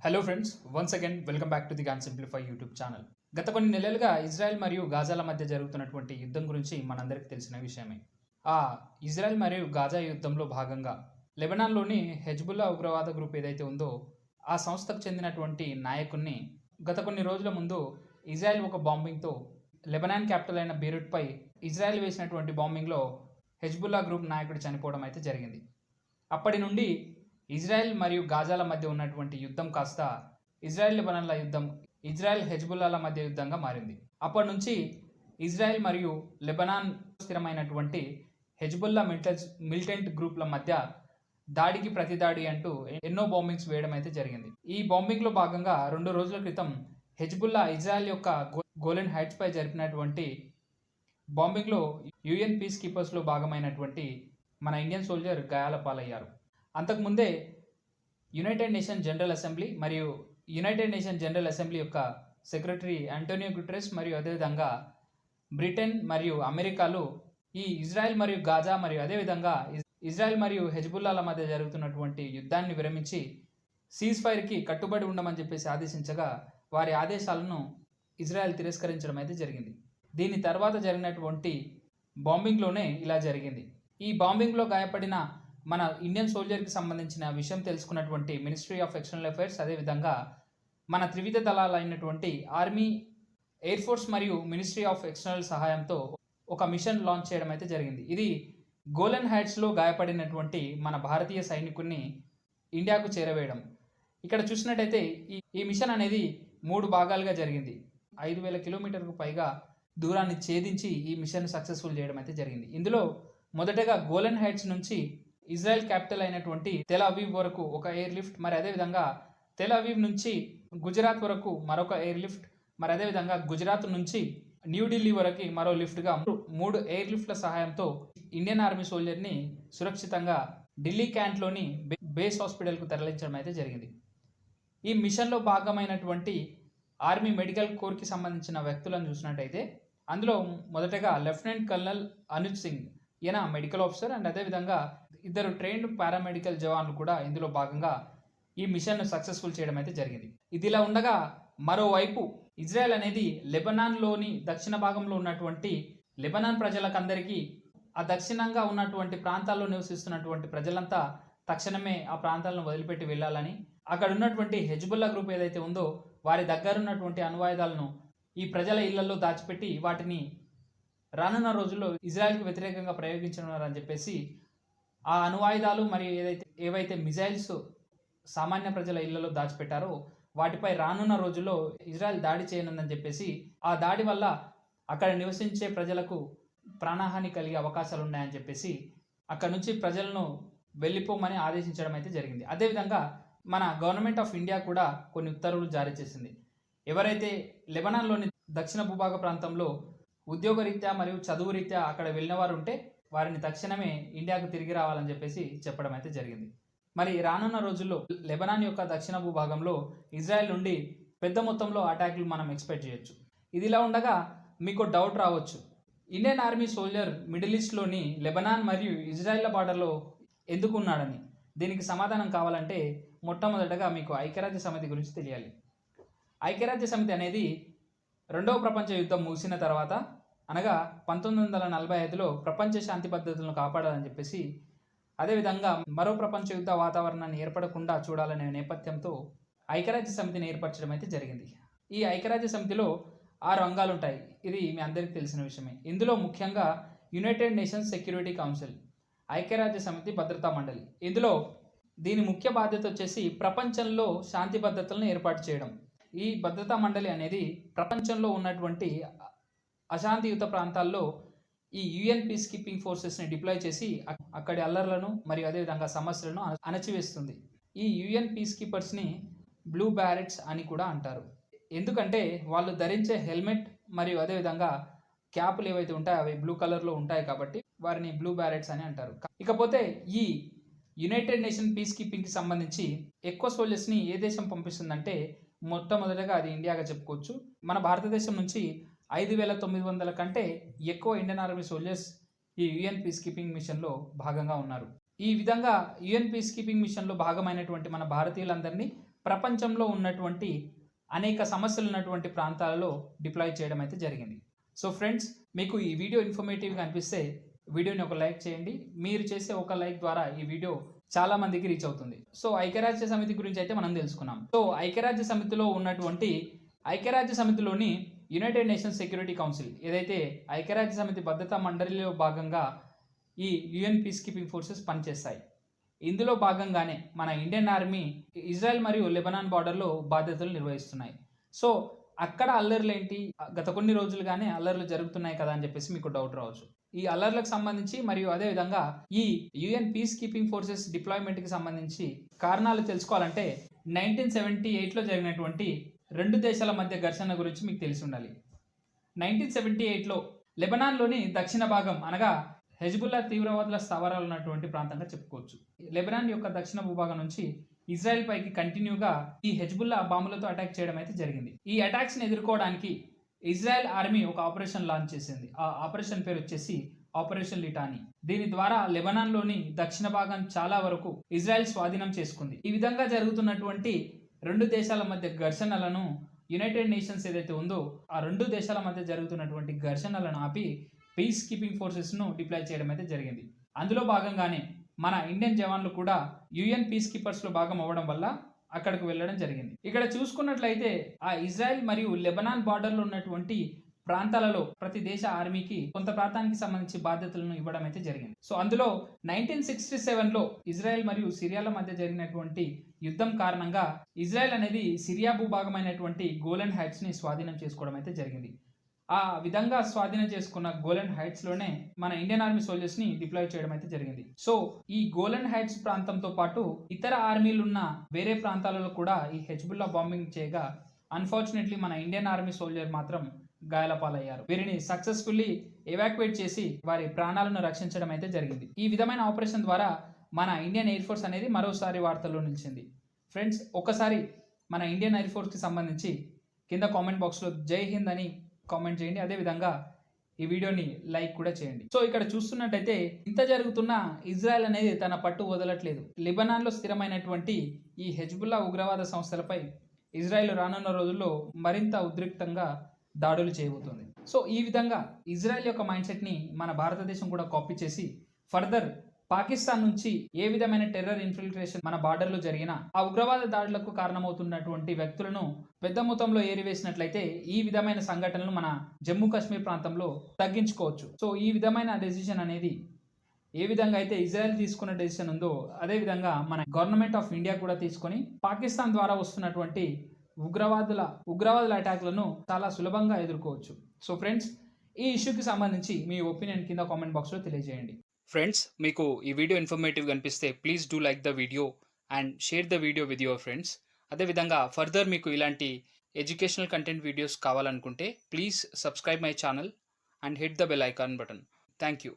Hello friends once again welcome back to the Gyan simplify YouTube channel గత కొన్ని నెలలుగా Israel మరియు గాజాల మధ్య జరుగుతున్నటువంటి యుద్ధం గురించి మనందరికీ తెలిసిన విషయమే. ఆ ఇజ్రాయెల్ మరియు గాజా యుద్ధంలో భాగంగా లెబనాన్లోని హెజ్బుల్లా ఉగ్రవాద గ్రూప్ ఏదైతే ఉందో ఆ సంస్థకు చెందినటువంటి నాయకుణ్ణి గత కొన్ని రోజుల ముందు ఇజ్రాయెల్ ఒక బాంబింగ్తో లెబనాన్ క్యాపిటల్ అయిన బీరుట్పై ఇజ్రాయెల్ వేసినటువంటి బాంబింగ్లో హెజ్బుల్లా గ్రూప్ నాయకుడు చనిపోవడం అయితే జరిగింది. అప్పటి నుండి ఇజ్రాయెల్ మరియు గాజాల మధ్య ఉన్నటువంటి యుద్ధం కాస్త ఇజ్రాయెల్ లెబనాన్ల యుద్ధం ఇజ్రాయెల్ హెజ్బుల్లాల మధ్య యుద్ధంగా మారింది. అప్పటి నుంచి ఇజ్రాయెల్ మరియు లెబనాన్ స్థిరమైనటువంటి హెజ్బుల్లా మిలిటెన్స్ మిలిటెంట్ గ్రూప్ల మధ్య దాడికి ప్రతిదాడి అంటూ ఎన్నో బాంబింగ్స్ వేయడం అయితే జరిగింది. ఈ బాంబింగ్లో భాగంగా రెండు రోజుల క్రితం హెజ్బుల్లా ఇజ్రాయెల్ యొక్క గోలెన్ హైట్స్ పై జరిపినటువంటి బాంబింగ్లో యుఎన్ పీస్ కీపర్స్లో భాగమైనటువంటి మన ఇండియన్ సోల్జర్ గాయాల పాలయ్యారు. అంతకుముందే యునైటెడ్ నేషన్ జనరల్ అసెంబ్లీ మరియు యునైటెడ్ నేషన్ జనరల్ అసెంబ్లీ యొక్క సెక్రటరీ అంటోనియో గుట్రెస్ మరియు అదేవిధంగా బ్రిటన్ మరియు అమెరికాలు ఈ ఇజ్రాయెల్ మరియు గాజా మరియు అదేవిధంగా ఇజ్రాయెల్ మరియు హెజ్బుల్లాల మధ్య జరుగుతున్నటువంటి యుద్ధాన్ని విరమించి సీజ్ ఫైర్కి కట్టుబడి ఉండమని చెప్పేసి ఆదేశించగా వారి ఆదేశాలను ఇజ్రాయెల్ తిరస్కరించడం అయితే జరిగింది. దీని తర్వాత జరిగినటువంటి బాంబింగ్లోనే ఇలా జరిగింది. ఈ బాంబింగ్లో గాయపడిన మన ఇండియన్ సోల్జర్కి సంబంధించిన విషయం తెలుసుకున్నటువంటి మినిస్ట్రీ ఆఫ్ ఎక్స్టర్నల్ అఫైర్స్ అదేవిధంగా మన త్రివిధ దళాలు అయినటువంటి ఆర్మీ ఎయిర్ ఫోర్స్ మరియు మినిస్ట్రీ ఆఫ్ ఎక్స్టర్నల్ సహాయంతో ఒక మిషన్ లాంచ్ చేయడం అయితే జరిగింది. ఇది గోలెన్ హైట్స్లో గాయపడినటువంటి మన భారతీయ సైనికుడిని ఇండియాకు చేరవేయడం. ఇక్కడ చూసినట్టయితే ఈ ఈ మిషన్ అనేది మూడు భాగాలుగా జరిగింది. ఐదు వేల కిలోమీటర్కు పైగా దూరాన్ని ఛేదించి ఈ మిషన్ సక్సెస్ఫుల్ చేయడం అయితే జరిగింది. ఇందులో మొదటగా గోలెన్ హైట్స్ నుంచి ఇజ్రాయెల్ క్యాపిటల్ అయినటువంటి తెల్ అవీవ్ వరకు ఒక ఎయిర్ లిఫ్ట్ మరి అదేవిధంగా తెల్ అవీవ్ నుంచి గుజరాత్ వరకు మరొక ఎయిర్ లిఫ్ట్ మరి అదేవిధంగా గుజరాత్ నుంచి న్యూఢిల్లీ వరకు మరో లిఫ్ట్గా మూడు ఎయిర్ లిఫ్ట్ల సహాయంతో ఇండియన్ ఆర్మీ సోల్జర్ని సురక్షితంగా ఢిల్లీ క్యాంట్లోని బేస్ హాస్పిటల్కు తరలించడం అయితే జరిగింది. ఈ మిషన్లో భాగమైనటువంటి ఆర్మీ మెడికల్ కోర్కి సంబంధించిన వ్యక్తులను చూసినట్టయితే అందులో మొదటగా లెఫ్టినెంట్ కల్నల్ అనుజ్ సింగ్ ఈయన మెడికల్ ఆఫీసర్ అండ్ అదేవిధంగా ఇద్దరు ట్రైన్డ్ పారామెడికల్ జవాన్లు కూడా ఇందులో భాగంగా ఈ మిషన్ను సక్సెస్ఫుల్ చేయడం అయితే జరిగింది. ఇదిలా ఉండగా మరోవైపు ఇజ్రాయెల్ అనేది లెబనాన్లోని దక్షిణ భాగంలో ఉన్నటువంటి లెబనాన్ ప్రజలకందరికీ ఆ దక్షిణంగా ఉన్నటువంటి ప్రాంతాల్లో నివసిస్తున్నటువంటి ప్రజలంతా తక్షణమే ఆ ప్రాంతాలను వదిలిపెట్టి వెళ్ళాలని అక్కడ ఉన్నటువంటి హెజ్బుల్లా గ్రూప్ ఏదైతే ఉందో వారి దగ్గర ఉన్నటువంటి అణ్వాయుధాలను ఈ ప్రజల ఇళ్ళలో దాచిపెట్టి వాటిని రానున్న రోజుల్లో ఇజ్రాయెల్కి వ్యతిరేకంగా ప్రయోగించనున్నారని చెప్పేసి ఆ అణువాయుధాలు మరి ఏదైతే ఏవైతే మిజైల్స్ సామాన్య ప్రజల ఇళ్ళలో దాచిపెట్టారో వాటిపై రానున్న రోజుల్లో ఇజ్రాయెల్ దాడి చేయనుందని చెప్పేసి ఆ దాడి వల్ల అక్కడ నివసించే ప్రజలకు ప్రాణహాని కలిగే అవకాశాలు ఉన్నాయని చెప్పేసి అక్కడ నుంచి ప్రజలను వెళ్ళిపోమని ఆదేశించడం అయితే జరిగింది. అదేవిధంగా మన గవర్నమెంట్ ఆఫ్ ఇండియా కూడా కొన్ని ఉత్తర్వులు జారీ చేసింది. ఎవరైతే లెబనాన్లోని దక్షిణ భూభాగ ప్రాంతంలో ఉద్యోగరీత్యా మరియు చదువు రీత్యా అక్కడ వెళ్ళిన వారు ఉంటే వారిని తక్షణమే ఇండియాకు తిరిగి రావాలని చెప్పేసి చెప్పడం అయితే జరిగింది. మరి రానున్న రోజుల్లో లెబనాన్ యొక్క దక్షిణ భూభాగంలో ఇజ్రాయెల్ నుండి పెద్ద మొత్తంలో అటాక్లు మనం ఎక్స్పెక్ట్ చేయొచ్చు. ఇదిలా ఉండగా మీకు డౌట్ రావచ్చు. ఇండియన్ ఆర్మీ సోల్జర్ మిడిల్ ఈస్ట్లోని లెబనాన్ మరియు ఇజ్రాయెల్ బార్డర్లో ఎందుకు ఉన్నాడని దీనికి సమాధానం కావాలంటే మొట్టమొదటగా మీకు ఐక్యరాజ్య సమితి గురించి తెలియాలి. ఐక్యరాజ్య సమితి అనేది రెండవ ప్రపంచ యుద్ధం ముగిసిన తర్వాత అనగా పంతొమ్మిది వందల నలభై ఐదులో ప్రపంచ శాంతి పద్ధతులను కాపాడాలని చెప్పేసి అదేవిధంగా మరో ప్రపంచ యుద్ధ వాతావరణాన్ని ఏర్పడకుండా చూడాలనే నేపథ్యంతో ఐక్యరాజ్య సమితిని ఏర్పరచడం అయితే జరిగింది. ఈ ఐక్యరాజ్య సమితిలో ఆరు అంగాలు ఉంటాయి ఇది మీ అందరికీ తెలిసిన విషయమే. ఇందులో ముఖ్యంగా యునైటెడ్ నేషన్స్ సెక్యూరిటీ కౌన్సిల్ ఐక్యరాజ్య సమితి భద్రతా మండలి. ఇందులో దీని ముఖ్య బాధ్యత వచ్చేసి ప్రపంచంలో శాంతి భద్రతలను ఏర్పాటు చేయడం. ఈ భద్రతా మండలి అనేది ప్రపంచంలో ఉన్నటువంటి అశాంతియుత ప్రాంతాల్లో ఈ యుఎన్ పీస్ కీపింగ్ ఫోర్సెస్ని డిప్లాయ్ చేసి అక్కడి అల్లర్లను మరియు అదేవిధంగా సమస్యలను అణచివేస్తుంది. ఈ యుఎన్ పీస్ కీపర్స్ని బ్లూ బ్యారెట్స్ అని కూడా అంటారు. ఎందుకంటే వాళ్ళు ధరించే హెల్మెట్ మరియు అదేవిధంగా క్యాపులు ఏవైతే ఉంటాయో అవి బ్లూ కలర్లో ఉంటాయి కాబట్టి వారిని బ్లూ బ్యారెట్స్ అని అంటారు. ఇకపోతే ఈ యునైటెడ్ నేషన్ పీస్ కీపింగ్కి సంబంధించి ఎక్కువ సోల్జర్స్ని ఏ దేశం పంపిస్తుందంటే మొట్టమొదటగా అది ఇండియాగా చెప్పుకోవచ్చు. మన భారతదేశం నుంచి ఐదు వేల తొమ్మిది వందల కంటే ఎక్కువ ఇండియన్ ఆర్మీ సోల్జర్స్ ఈ యుఎన్ పీస్ కీపింగ్ మిషన్లో భాగంగా ఉన్నారు. ఈ విధంగా యుఎన్ పీస్ కీపింగ్ మిషన్లో భాగమైనటువంటి మన భారతీయులందరినీ ప్రపంచంలో ఉన్నటువంటి అనేక సమస్యలు ఉన్నటువంటి ప్రాంతాలలో డిప్లాయ్ చేయడం అయితే జరిగింది. సో ఫ్రెండ్స్ మీకు ఈ వీడియో ఇన్ఫర్మేటివ్గా అనిపిస్తే వీడియోని ఒక లైక్ చేయండి. మీరు చేసే ఒక లైక్ ద్వారా ఈ వీడియో చాలా మందికి రీచ్ అవుతుంది. సో ఐక్యరాజ్య సమితి గురించి అయితే మనం తెలుసుకున్నాం. సో ఐక్యరాజ్య సమితిలో ఉన్నటువంటి ఐక్యరాజ్య సమితిలోని యునైటెడ్ నేషన్స్ సెక్యూరిటీ కౌన్సిల్ ఏదైతే ఐక్యరాజ్య సమితి భద్రతా మండలిలో భాగంగా ఈ యుఎన్ పీస్ కీపింగ్ ఫోర్సెస్ పనిచేస్తాయి. ఇందులో భాగంగానే మన ఇండియన్ ఆర్మీ ఇజ్రాయెల్ మరియు లెబనాన్ బార్డర్లో బాధ్యతలు నిర్వహిస్తున్నాయి. సో అక్కడ అల్లర్లు ఏంటి? గత కొన్ని రోజులుగానే అల్లర్లు జరుగుతున్నాయి కదా అని చెప్పేసి మీకు డౌట్ రావచ్చు. ఈ అల్లర్లకు సంబంధించి మరియు అదేవిధంగా ఈ యుఎన్ పీస్ కీపింగ్ ఫోర్సెస్ డిప్లాయ్మెంట్కి సంబంధించి కారణాలు తెలుసుకోవాలంటే నైన్టీన్ సెవెంటీ ఎయిట్లో జరిగినటువంటి రెండు దేశాల మధ్య ఘర్షణ గురించి మీకు తెలిసి ఉండాలి. నైన్టీన్ సెవెంటీ ఎయిట్లో లెబనాన్లోని దక్షిణ భాగం అనగా హెజ్బుల్లా తీవ్రవాదుల స్థావరాలు ఉన్నటువంటి ప్రాంతంగా చెప్పుకోవచ్చు. లెబనాన్ యొక్క దక్షిణ భూభాగం నుంచి ఇజ్రాయెల్ పైకి కంటిన్యూగా ఈ హెజ్బుల్లా బాంబులతో అటాక్ చేయడం అయితే జరిగింది. ఈ అటాక్స్ని ఎదుర్కోవడానికి ఇజ్రాయెల్ ఆర్మీ ఒక ఆపరేషన్ లాంచ్ చేసింది. ఆ ఆపరేషన్ పేరు వచ్చేసి ఆపరేషన్ లిటానీ. దీని ద్వారా లెబనాన్లోని దక్షిణ భాగం చాలా వరకు ఇజ్రాయెల్ స్వాధీనం చేసుకుంది. ఈ విధంగా జరుగుతున్నటువంటి రెండు దేశాల మధ్య ఘర్షణలను యునైటెడ్ నేషన్స్ ఏదైతే ఉందో ఆ రెండు దేశాల మధ్య జరుగుతున్నటువంటి ఘర్షణలను ఆపి పీస్ కీపింగ్ ఫోర్సెస్ను డిప్లాయ్ చేయడం అయితే జరిగింది. అందులో భాగంగానే మన ఇండియన్ జవాన్లు కూడా యుఎన్ పీస్ కీపర్స్లో భాగం అవ్వడం వల్ల అక్కడికి వెళ్ళడం జరిగింది. ఇక్కడ చూసుకున్నట్లయితే ఆ ఇజ్రాయెల్ మరియు లెబనాన్ బార్డర్లో ఉన్నటువంటి ప్రాంతాలలో ప్రతి దేశ ఆర్మీకి కొంత ప్రాంతానికి సంబంధించి బాధ్యతలను ఇవ్వడం అయితే జరిగింది. సో అందులో నైన్టీన్ సిక్స్టీ సెవెన్లో ఇజ్రాయెల్ మరియు సిరియాల మధ్య జరిగినటువంటి యుద్ధం కారణంగా ఇజ్రాయెల్ అనేది సిరియా భూభాగమైనటువంటి గోలెన్ హైట్స్ని స్వాధీనం చేసుకోవడం అయితే జరిగింది. ఆ విధంగా స్వాధీనం చేసుకున్న గోలెన్ హైట్స్లోనే మన ఇండియన్ ఆర్మీ సోల్జర్స్ని డిప్లాయ్ చేయడం అయితే జరిగింది. సో ఈ గోలెన్ హైట్స్ ప్రాంతంతో పాటు ఇతర ఆర్మీలు ఉన్న వేరే ప్రాంతాలలో కూడా ఈ హెచ్బుల్లా బాంబింగ్ చేయగా అన్ఫార్చునేట్లీ మన ఇండియన్ ఆర్మీ సోల్జర్ మాత్రం గాయాల పాలయ్యారు వీరిని సక్సెస్ఫుల్లీ ఎవాక్యుయేట్ చేసి వారి ప్రాణాలను రక్షించడం అయితే జరిగింది. ఈ విధమైన ఆపరేషన్ ద్వారా మన ఇండియన్ ఎయిర్ ఫోర్స్ అనేది మరోసారి వార్తల్లో నిలిచింది. ఫ్రెండ్స్ ఒక్కసారి మన ఇండియన్ ఎయిర్ ఫోర్స్కి సంబంధించి కింద కామెంట్ బాక్స్లో జై హింద్ అని కామెంట్ చేయండి. అదేవిధంగా ఈ వీడియోని లైక్ కూడా చేయండి. సో ఇక్కడ చూస్తున్నట్టయితే ఇంత జరుగుతున్న ఇజ్రాయెల్ అనేది తన పట్టు వదలట్లేదు. లిబనాన్లో స్థిరమైనటువంటి ఈ హెజ్బుల్లా ఉగ్రవాద సంస్థలపై ఇజ్రాయెల్ రానున్న రోజుల్లో మరింత ఉద్రిక్తంగా దాడులు చేయబోతుంది. సో ఈ విధంగా ఇజ్రాయెల్ యొక్క మైండ్ సెట్ని మన భారతదేశం కూడా కాపీ చేసి ఫర్దర్ పాకిస్తాన్ నుంచి ఏ విధమైన టెర్రర్ ఇన్ఫిల్ట్రేషన్ మన బార్డర్లో జరిగిన ఆ ఉగ్రవాద దాడులకు కారణమవుతున్నటువంటి వ్యక్తులను పెద్ద మొత్తంలో ఏరివేసినట్లయితే ఈ విధమైన సంఘటనలు మన జమ్మూ కాశ్మీర్ ప్రాంతంలో తగ్గించుకోవచ్చు. సో ఈ విధమైన డెసిషన్ అనేది ఏ విధంగా అయితే ఇజ్రాయెల్ తీసుకున్న డెసిషన్ ఉందో అదే విధంగా మన గవర్నమెంట్ ఆఫ్ ఇండియా కూడా తీసుకొని పాకిస్తాన్ ద్వారా వస్తున్నటువంటి ఉగ్రవాదుల ఉగ్రవాదుల అటాక్లను చాలా సులభంగా ఎదుర్కోవచ్చు. సో ఫ్రెండ్స్ ఈ ఇష్యూకి సంబంధించి మీ ఒపీనియన్ కింద కామెంట్ బాక్స్లో తెలియజేయండి. ఫ్రెండ్స్ మీకు ఈ వీడియో ఇన్ఫర్మేటివ్ అనిపిస్తే please do like the video and share the video with your friends అదేవిధంగా ఫర్దర్ మీకు ఇలాంటి ఎడ్యుకేషనల్ కంటెంట్ వీడియోస్ కావాలనుకుంటే please subscribe my channel and hit the bell icon button thank you